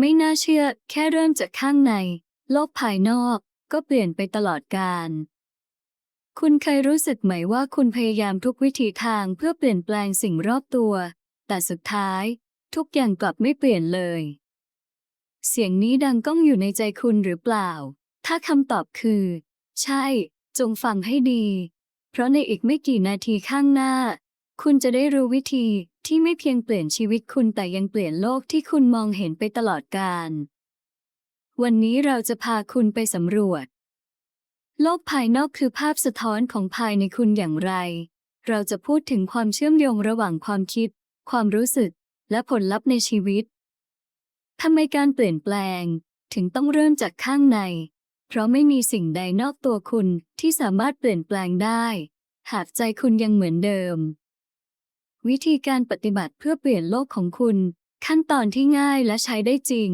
ไม่น่าเชื่อแค่เริ่มจากข้างใน โลกภายนอกก็เปลี่ยนไปตลอดกาลคุณเคยรู้สึกไหมว่าคุณพยายามทุกวิถีทางเพื่อเปลี่ยนแปลงสิ่งรอบตัว แต่สุดท้าย ทุกอย่างกลับไม่เปลี่ยนเลย เสียงนี้ดังก้องอยู่ในใจคุณหรือเปล่า ถ้าคำตอบคือ ใช่ จงฟังให้ดี เพราะในอีกไม่กี่นาทีข้างหน้า คุณจะได้รู้วิธี ที่ไม่เพียงเปลี่ยนชีวิตคุณแต่ยังเปลี่ยนโลกที่คุณมองเห็นไปตลอดกาล วันนี้เราจะพาคุณไปสำรวจ โลกภายนอกคือภาพสะท้อนของภายในคุณอย่างไร เราจะพูดถึงความเชื่อมโยงระหว่างความคิด ความรู้สึก และผลลัพธ์ในชีวิตทำไมการเปลี่ยนแปลง ถึงต้องเริ่มจากข้างใน เพราะไม่มีสิ่งใดนอกตัวคุณที่สามารถเปลี่ยนแปลงได้ หากใจคุณยังเหมือนเดิม วิธีการปฏิบัติเพื่อเปลี่ยนโลกของคุณ ขั้นตอนที่ง่ายและใช้ได้จริง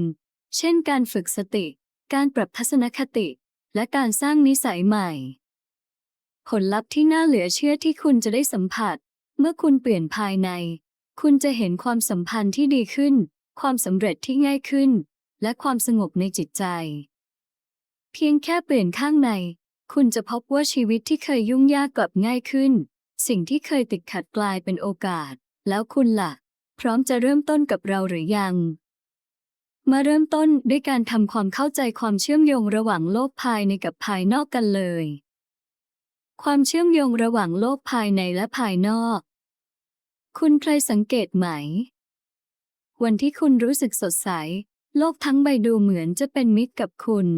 เช่นการฝึกสติ การปรับทัศนคติ และการสร้างนิสัยใหม่ ผลลัพธ์ที่น่าเหลือเชื่อที่คุณจะได้สัมผัส เมื่อคุณเปลี่ยนภายใน คุณจะเห็นความสัมพันธ์ที่ดีขึ้น ความสำเร็จที่ง่ายขึ้น และความสงบในจิตใจ เพียงแค่เปลี่ยนข้างใน คุณจะพบว่าชีวิตที่เคยยุ่งยากกลับง่ายขึ้น สิ่งที่เคยติดขัดกลายเป็นโอกาส แล้วคุณล่ะ พร้อมจะเริ่มต้นกับเราหรือยัง มาเริ่มต้นด้วยการทำความเข้าใจความเชื่อมโยงระหว่างโลกภายในกับภายนอกกันเลย ความเชื่อมโยงระหว่างโลกภายในและภายนอก คุณเคยสังเกตไหม วันที่คุณรู้สึกสดใส โลกทั้งใบดูเหมือนจะเป็นมิตรกับคุณ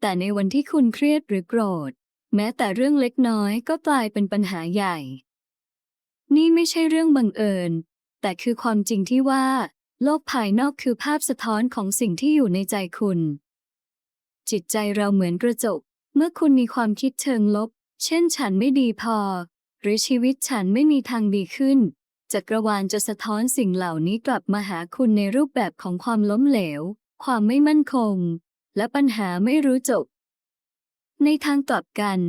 แต่ในวันที่คุณเครียดหรือโกรธ แม้แต่เรื่องเล็กน้อยก็กลายเป็นปัญหาใหญ่ นี่ไม่ใช่เรื่องบังเอิญ แต่คือความจริงที่ว่า โลกภายนอกคือภาพสะท้อนของสิ่งที่อยู่ในใจคุณ จิตใจเราเหมือนกระจก เมื่อคุณมีความคิดเชิงลบ เช่นฉันไม่ดีพอ หรือชีวิตฉันไม่มีทางดีขึ้น จักรวาลจะสะท้อนสิ่งเหล่านี้กลับมาหาคุณในรูปแบบของความล้มเหลว ความไม่มั่นคง และปัญหาไม่รู้จบ ในทางกลับกัน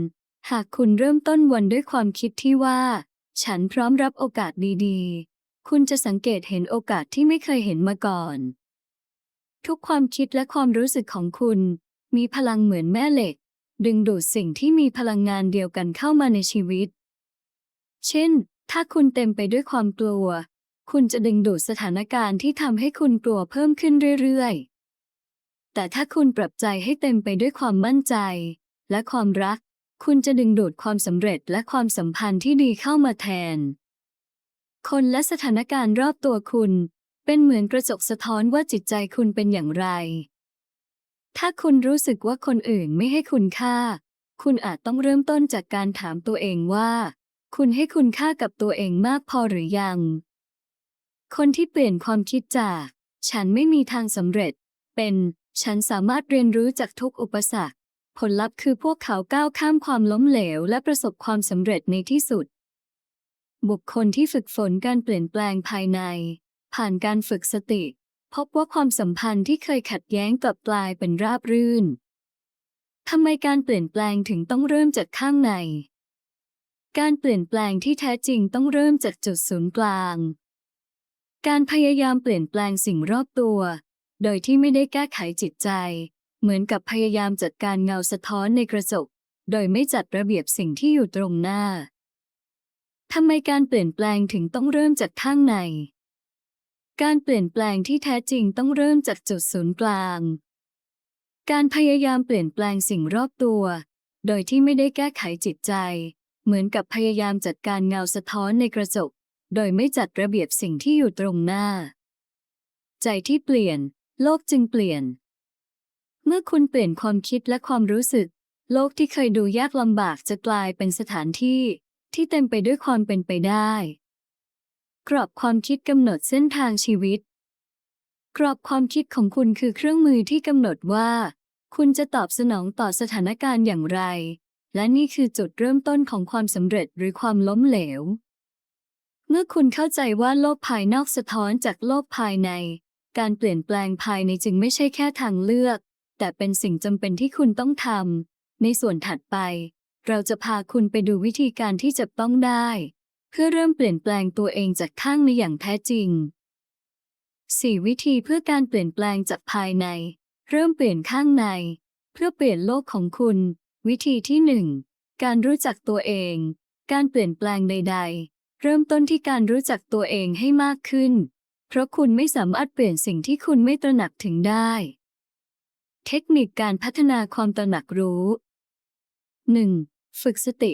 หากคุณเริ่มต้นวันด้วยความคิดที่ว่า ฉันพร้อมรับโอกาสดีๆ คุณจะสังเกตเห็นโอกาสที่ไม่เคยเห็นมาก่อน ทุกความคิดและความรู้สึกของคุณ มีพลังเหมือนแม่เหล็ก ดึงดูดสิ่งที่มีพลังงานเดียวกันเข้ามาในชีวิต เช่น ถ้าคุณเต็มไปด้วยความกลัว คุณจะดึงดูดสถานการณ์ที่ทำให้คุณกลัวเพิ่มขึ้นเรื่อยๆ แต่ถ้าคุณปรับใจให้เต็มไปด้วยความมั่นใจ และความรัก คุณจะดึงดูดความสำเร็จและความสัมพันธ์ที่ดีเข้ามาแทน คนและสถานการณ์รอบตัวคุณ เป็นเหมือนกระจกสะท้อนว่าจิตใจคุณเป็นอย่างไร ถ้าคุณรู้สึกว่าคนอื่นไม่ให้คุณค่า คุณอาจต้องเริ่มต้นจากการถามตัวเองว่า คุณให้คุณค่ากับตัวเองมากพอหรือยัง คนที่เปลี่ยนความคิดจาก ฉันไม่มีทางสำเร็จ เป็น ฉันสามารถเรียนรู้จากทุกอุปสรรค ผลลัพธ์คือพวกเขาก้าวข้ามความล้มเหลว และประสบความสำเร็จในที่สุด บุคคลที่ฝึกฝนการเปลี่ยนแปลงภายใน ผ่านการฝึกสติ พบว่าความสัมพันธ์ที่เคยขัดแย้งกลับกลายเป็นราบรื่นทำไมการเปลี่ยนแปลงถึงต้องเริ่มจากข้างใน การเปลี่ยนแปลงที่แท้จริงต้องเริ่มจากจุดศูนย์กลาง การพยายามเปลี่ยนแปลงสิ่งรอบตัว โดยที่ไม่ได้แก้ไขจิตใจ เหมือนกับพยายามจัดการเงาสะท้อนในกระจก โดยไม่จัดระเบียบสิ่งที่อยู่ตรงหน้า ทำไมการเปลี่ยนแปลงถึงต้องเริ่มจากข้างใน การเปลี่ยนแปลงที่แท้จริงต้องเริ่มจากจุดศูนย์กลาง การพยายามเปลี่ยนแปลงสิ่งรอบตัว โดยที่ไม่ได้แก้ไขจิตใจ เหมือนกับพยายามจัดการเงาสะท้อนในกระจก โดยไม่จัดระเบียบสิ่งที่อยู่ตรงหน้า ใจที่เปลี่ยน โลกจึงเปลี่ยน เมื่อคุณเปลี่ยนความคิดและความรู้สึก โลกที่เคยดูยากลำบากจะกลายเป็นสถานที่ที่เต็มไปด้วยความเป็นไปได้ กรอบความคิดกำหนดเส้นทางชีวิต กรอบความคิดของคุณคือเครื่องมือที่กำหนดว่า คุณจะตอบสนองต่อสถานการณ์อย่างไร และนี่คือจุดเริ่มต้นของความสำเร็จหรือความล้มเหลว เมื่อคุณเข้าใจว่าโลกภายนอกสะท้อนจากโลกภายใน การเปลี่ยนแปลงภายในจึงไม่ใช่แค่ทางเลือก แต่เป็นสิ่งจำเป็นที่คุณต้องทำในส่วนถัดไป เราจะพาคุณไปดูวิธีการที่จะต้องได้ เพื่อเริ่มเปลี่ยนแปลงตัวเองจากข้างในอย่างแท้จริง 4 วิธีเพื่อการเปลี่ยนแปลงจากภายใน เริ่มเปลี่ยนข้างใน เพื่อเปลี่ยนโลกของคุณ วิธีที่ 1 การรู้จักตัวเอง การเปลี่ยนแปลงใด ๆ เริ่มต้นที่การรู้จักตัวเองให้มากขึ้น เพราะคุณไม่สามารถเปลี่ยนสิ่งที่คุณไม่ตระหนักถึงได้ เทคนิคการพัฒนาความตระหนักรู้ 1. ฝึกสติ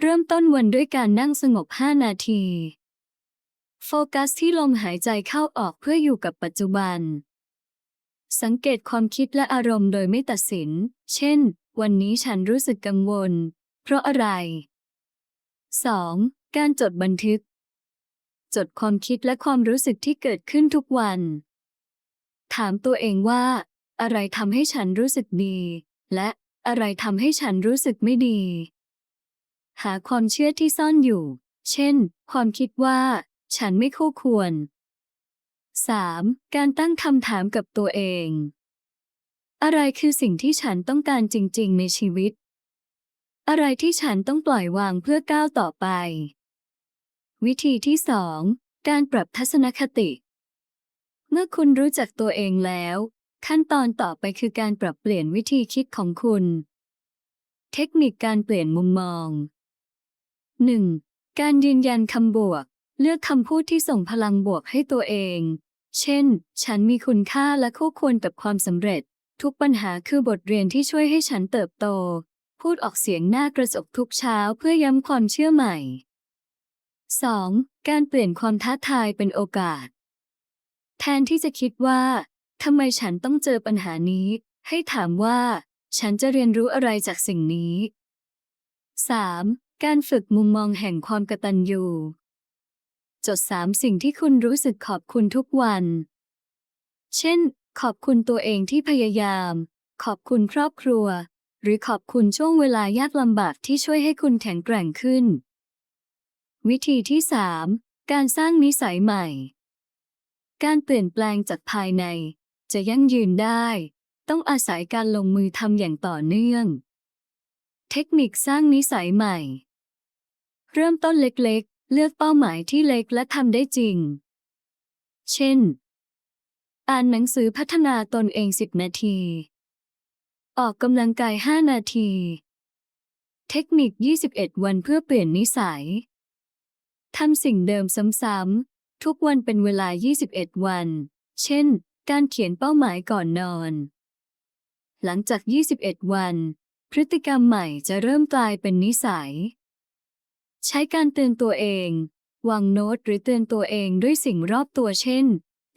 เริ่มต้นวันด้วยการนั่งสงบ 5 นาที โฟกัสที่ลมหายใจเข้าออกเพื่ออยู่กับปัจจุบัน สังเกตความคิดและอารมณ์โดยไม่ตัดสิน เช่น วันนี้ฉันรู้สึกกังวล เพราะอะไร 2. การจดบันทึก จดความคิดและความรู้สึกที่เกิดขึ้นทุกวัน ถามตัวเองว่า อะไรทำให้ฉันรู้สึกดี และอะไรทำให้ฉันรู้สึกไม่ดี หาความเชื่อที่ซ่อนอยู่ เช่น ความคิดว่า ฉันไม่คู่ควร 3. การตั้งคำถามกับตัวเอง อะไรคือสิ่งที่ฉันต้องการจริง ๆ ในชีวิต อะไรที่ฉันต้องปล่อยวางเพื่อก้าวต่อไป วิธีที่2การปรับทัศนคติ เมื่อคุณรู้จักตัวเองแล้ว ขั้นตอนต่อไปคือการปรับเปลี่ยนวิธีคิดของคุณ เทคนิคการเปลี่ยนมุมมอง 1. การยืนยันคำบวก เลือกคำพูดที่ส่งพลังบวกให้ตัวเอง เช่น ฉันมีคุณค่าและคู่ควรกับความสำเร็จ ทุกปัญหาคือบทเรียนที่ช่วยให้ฉันเติบโต พูดออกเสียงหน้ากระจกทุกเช้าเพื่อย้ำความเชื่อใหม่ 2. การเปลี่ยนความท้าทายเป็นโอกาส แทนที่จะคิดว่า ทำไมฉันต้องเจอปัญหานี้ ให้ถามว่า ฉันจะเรียนรู้อะไรจากสิ่งนี้ 3. การฝึกมุมมองแห่งความกตัญญูจดสามสิ่งที่คุณรู้สึกขอบคุณทุกวัน เช่น ขอบคุณตัวเองที่พยายาม ขอบคุณครอบครัว หรือขอบคุณช่วงเวลายากลำบากที่ช่วยให้คุณแข็งแกร่งขึ้น วิธีที่ 3 การสร้างนิสัยใหม่ การเปลี่ยนแปลงจากภายใน จะยั่งยืนได้ ต้องอาศัยการลงมือทำอย่างต่อเนื่อง เทคนิคสร้างนิสัยใหม่ เริ่มต้นเล็กๆ เลือกเป้าหมายที่เล็กและทำได้จริง เช่น อ่านหนังสือพัฒนาตนเอง 10 นาที ออกกำลังกาย 5 นาที เทคนิค 21 วันเพื่อเปลี่ยนนิสัยทำสิ่งเดิมซ้ำๆทุกวันเป็นเวลา 21 วัน เช่น การเขียนเป้าหมายก่อนนอน หลังจาก 21 วัน พฤติกรรมใหม่จะเริ่มกลายเป็นนิสัย ใช้การเตือนตัวเอง วางโน้ตหรือเตือนตัวเองด้วยสิ่งรอบตัวเช่น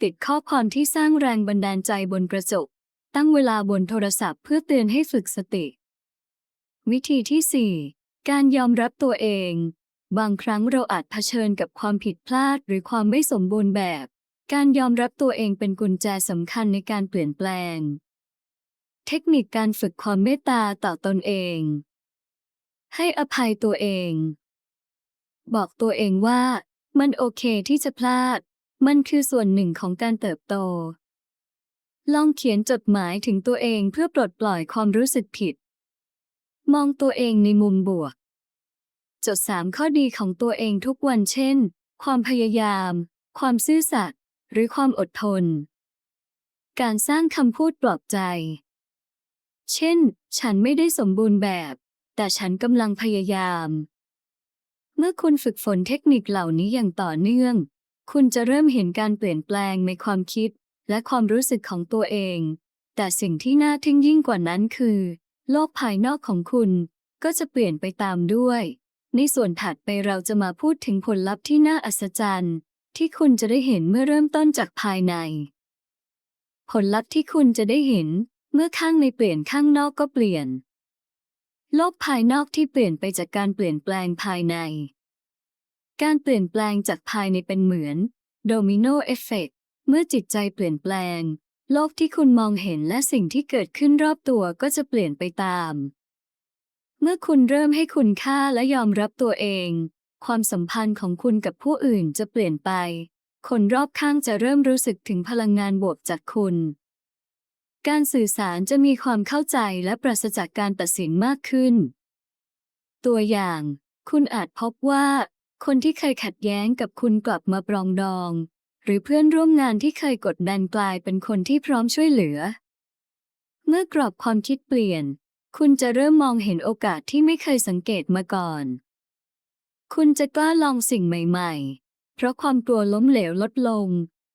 ติดข้อความที่สร้างแรงบันดาลใจบนกระจก ตั้งเวลาบนโทรศัพท์เพื่อเตือนให้ฝึกสติ วิธีที่ 4 การยอมรับตัวเอง บางครั้งเราอาจเผชิญกับความผิดพลาดหรือความไม่สมบูรณ์แบบ การยอมรับตัวเองเป็นกุญแจสำคัญในการเปลี่ยนแปลง เทคนิคการฝึกความเมตตาต่อตนเอง ให้อภัยตัวเอง บอกตัวเองว่า มันโอเคที่จะพลาด มันคือส่วนหนึ่งของการเติบโต ลองเขียนจดหมายถึงตัวเองเพื่อปลดปล่อยความรู้สึกผิด มองตัวเองในมุมบวก จดสามข้อดีของตัวเองทุกวันเช่น ความพยายาม ความซื่อสัตย์ หรือความอดทน การสร้างคำพูดปลอบใจ เช่น ฉันไม่ได้สมบูรณ์แบบ แต่ฉันกำลังพยายาม เมื่อคุณฝึกฝนเทคนิคเหล่านี้อย่างต่อเนื่อง คุณจะเริ่มเห็นการเปลี่ยนแปลงในความคิดและความรู้สึกของตัวเอง แต่สิ่งที่น่าทึ่งยิ่งกว่านั้นคือ โลกภายนอกของคุณก็จะเปลี่ยนไปตามด้วย ในส่วนถัดไปเราจะมาพูดถึงผลลัพธ์ที่น่าอัศจรรย์ ที่คุณจะได้เห็นเมื่อเริ่มต้นจากภายใน ผลลัพธ์ที่คุณจะได้เห็นเมื่อข้างในเปลี่ยนข้างนอกก็เปลี่ยน โลกภายนอกที่เปลี่ยนไปจากการเปลี่ยนแปลงภายใน การเปลี่ยนแปลงจากภายในเป็นเหมือนโดมิโนเอฟเฟกเมื่อจิตใจเปลี่ยนแปลง โลกที่คุณมองเห็นและสิ่งที่เกิดขึ้นรอบตัวก็จะเปลี่ยนไปตาม เมื่อคุณเริ่มให้คุณค่าและยอมรับตัวเอง ความสัมพันธ์ของคุณกับผู้อื่นจะเปลี่ยนไป คนรอบข้างจะเริ่มรู้สึกถึงพลังงานบวกจากคุณ การสื่อสารจะมีความเข้าใจและปราศจากการตัดสินมากขึ้น ตัวอย่าง คุณอาจพบว่า คนที่เคยขัดแย้งกับคุณกลับมาปรองดอง หรือเพื่อนร่วมงานที่เคยกดดันกลายเป็นคนที่พร้อมช่วยเหลือ เมื่อกรอบความคิดเปลี่ยน คุณจะเริ่มมองเห็นโอกาสที่ไม่เคยสังเกตมาก่อน คุณจะกล้าลองสิ่งใหม่ ๆ เพราะความกลัวล้มเหลวลดลง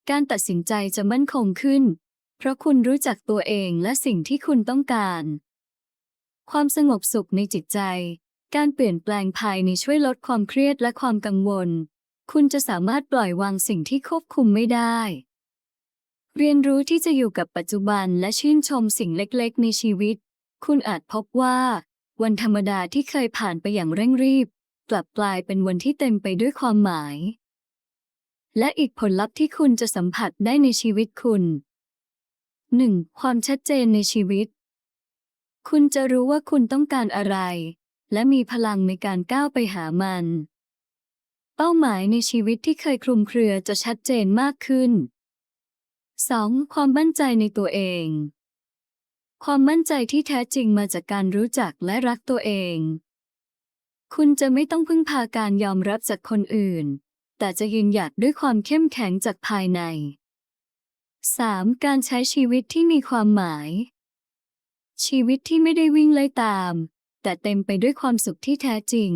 การตัดสินใจจะมั่นคงขึ้น เพราะคุณรู้จักตัวเองและสิ่งที่คุณต้องการ ความสงบสุขในจิตใจ การเปลี่ยนแปลงภายในช่วยลดความเครียดและความกังวล คุณจะสามารถปล่อยวางสิ่งที่ควบคุมไม่ได้ เรียนรู้ที่จะอยู่กับปัจจุบันและชื่นชมสิ่งเล็กๆ ในชีวิต คุณอาจพบว่า วันธรรมดาที่เคยผ่านไปอย่างเร่งรีบ กลับกลายเป็นวันที่เต็มไปด้วยความหมาย และอีกผลลัพธ์ที่คุณจะสัมผัสได้ในชีวิตคุณ 1. ความชัดเจนในชีวิต คุณจะรู้ว่าคุณต้องการอะไร และมีพลังในการก้าวไปหามัน เป้าหมายในชีวิตที่เคยคลุมเครือจะชัดเจนมากขึ้น 2. ความมั่นใจในตัวเอง ความมั่นใจที่แท้จริงมาจากการรู้จักและรักตัวเอง คุณจะไม่ต้องพึ่งพาการยอมรับจากคนอื่น แต่จะยืนหยัดด้วยความเข้มแข็งจากภายใน 3. การใช้ชีวิตที่มีความหมาย ชีวิตที่ไม่ได้วิ่งไล่ตาม แต่เต็มไปด้วยความสุขที่แท้จริง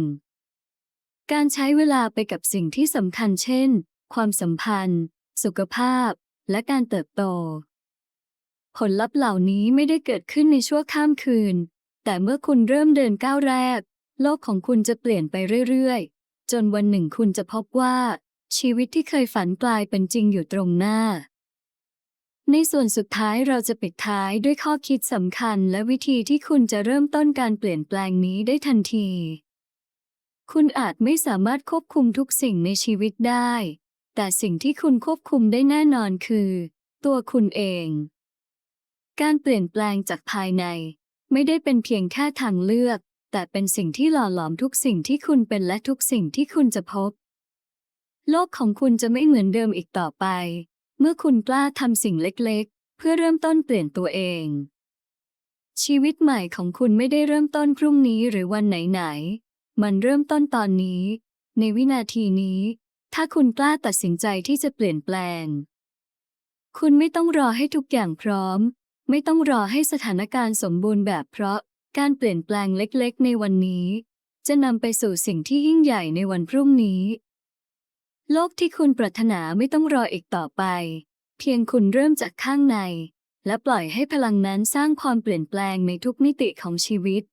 การใช้เวลาไปกับสิ่งที่สำคัญเช่น ความสัมพันธ์ สุขภาพ และการเติบโต ผลลัพธ์เหล่านี้ไม่ได้เกิดขึ้นในชั่วข้ามคืน แต่เมื่อคุณเริ่มเดินก้าวแรก โลกของคุณจะเปลี่ยนไปเรื่อยๆ จนวันหนึ่งคุณจะพบว่า ชีวิตที่เคยฝันกลายเป็นจริงอยู่ตรงหน้า ในส่วนสุดท้ายเราจะปิดท้ายด้วยข้อคิดสำคัญและวิธีที่คุณจะเริ่มต้นการเปลี่ยนแปลงนี้ได้ทันที คุณอาจไม่สามารถควบคุมทุกสิ่งในชีวิตได้ แต่สิ่งที่คุณควบคุมได้แน่นอนคือ ตัวคุณเอง การเปลี่ยนแปลงจากภายใน ไม่ได้เป็นเพียงแค่ทางเลือก แต่เป็นสิ่งที่หล่อหลอมทุกสิ่งที่คุณเป็นและทุกสิ่งที่คุณจะพบ โลกของคุณจะไม่เหมือนเดิมอีกต่อไป เมื่อคุณกล้าทำสิ่งเล็กๆ เพื่อเริ่มต้นเปลี่ยนตัวเอง ชีวิตใหม่ของคุณไม่ได้เริ่มต้นพรุ่งนี้หรือวันไหนๆ มันเริ่มต้นตอนนี้ ในวินาทีนี้ ถ้าคุณกล้าตัดสินใจที่จะเปลี่ยนแปลง คุณไม่ต้องรอให้ทุกอย่างพร้อม ไม่ต้องรอให้สถานการณ์สมบูรณ์แบบเพราะ การเปลี่ยนแปลงเล็กๆ ในวันนี้ จะนำไปสู่สิ่งที่ยิ่งใหญ่ในวันพรุ่งนี้ โลกที่คุณปรารถนาไม่ต้องรออีกต่อไป เพียงคุณเริ่มจากข้างใน และปล่อยให้พลังนั้นสร้างความเปลี่ยนแปลงในทุกมิติของชีวิต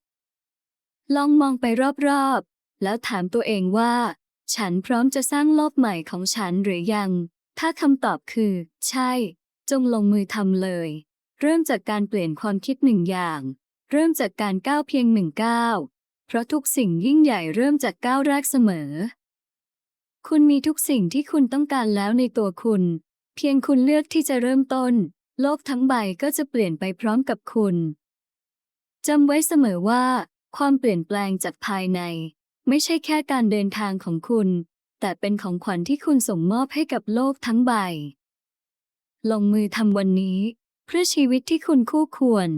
ลองมองไปรอบๆ แล้วถามตัวเองว่า ฉันพร้อมจะสร้างโลกใหม่ของฉันหรือยัง ถ้าคำตอบคือ ใช่ จงลงมือทำเลย เริ่มจากการเปลี่ยนความคิดหนึ่งอย่าง เริ่มจากการก้าวเพียงหนึ่งก้าว เพราะทุกสิ่งยิ่งใหญ่เริ่มจากก้าวแรกเสมอ คุณมีทุกสิ่งที่คุณต้องการแล้วในตัวคุณ เพียงคุณเลือกที่จะเริ่มต้น โลกทั้งใบก็จะเปลี่ยนไปพร้อมกับคุณ จำไว้เสมอว่า ความเปลี่ยนแปลงจากภายใน ไม่ใช่แค่การเดินทางของคุณ แต่เป็นของขวัญที่คุณส่งมอบให้กับโลกทั้งใบ ลงมือทำวันนี้ เพื่อชีวิตที่คุณคู่ควร